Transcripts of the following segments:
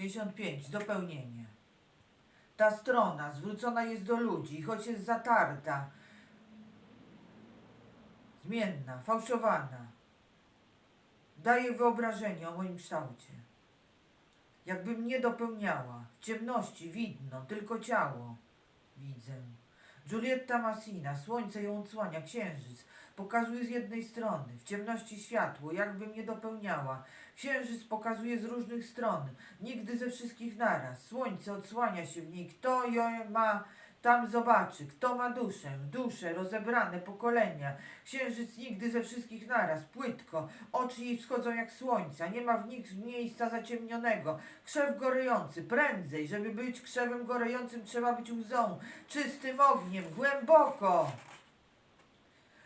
55. Dopełnienie. Ta strona zwrócona jest do ludzi, choć jest zatarta, zmienna, fałszowana. Daje wyobrażenie o moim kształcie. Jakby mnie dopełniała. W ciemności widno, tylko ciało. Widzę. Giulietta Massina, słońce ją odsłania, księżyc. Pokazuje z jednej strony, w ciemności światło, jakby mnie dopełniała. Księżyc pokazuje z różnych stron, nigdy ze wszystkich naraz. Słońce odsłania się w niej. Kto ją ma, tam zobaczy. Kto ma duszę, dusze, rozebrane pokolenia. Księżyc nigdy ze wszystkich naraz, płytko. Oczy jej wschodzą jak słońca, nie ma w nich miejsca zaciemnionego. Krzew gorejący, prędzej, żeby być krzewem gorejącym, trzeba być łzą, czystym ogniem, głęboko.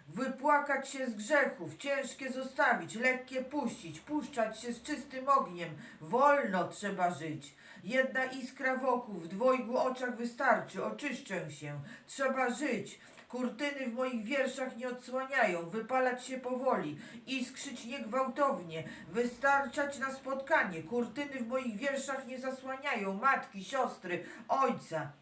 Wypłakać się z grzechów, ciężkie zostawić, lekkie puścić, puszczać się z czystym ogniem. Wolno trzeba żyć. Jedna iskra wokół, w dwojgu oczach wystarczy, oczyszczę się. Trzeba żyć. Kurtyny w moich wierszach nie odsłaniają, wypalać się powoli, iskrzyć niegwałtownie, wystarczać na spotkanie. Kurtyny w moich wierszach nie zasłaniają matki, siostry, ojca.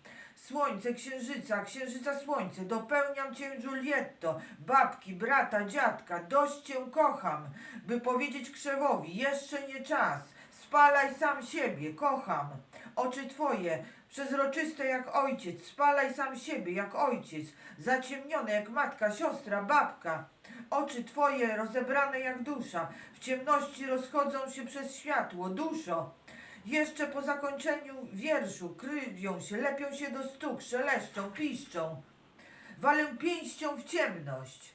Słońce, księżyca, księżyca słońce, dopełniam cię Giulietto, babki, brata, dziadka, dość cię kocham, by powiedzieć krzewowi, jeszcze nie czas, spalaj sam siebie, kocham. Oczy twoje, przezroczyste jak ojciec, spalaj sam siebie jak ojciec, zaciemnione jak matka, siostra, babka. Oczy twoje rozebrane jak dusza, w ciemności rozchodzą się przez światło, duszo. Jeszcze po zakończeniu wierszu kryją się, lepią się do stóp, szeleszczą, piszczą. Walę pięścią w ciemność.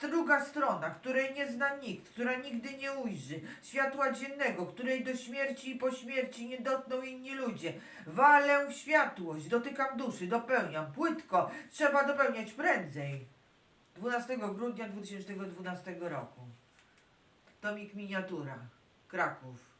Druga strona, której nie zna nikt, która nigdy nie ujrzy. Światła dziennego, której do śmierci i po śmierci nie dotkną inni ludzie. Walę w światłość, dotykam duszy, dopełniam. Płytko, trzeba dopełniać prędzej. 12 grudnia 2012 roku. Tomik miniatura. Kraków.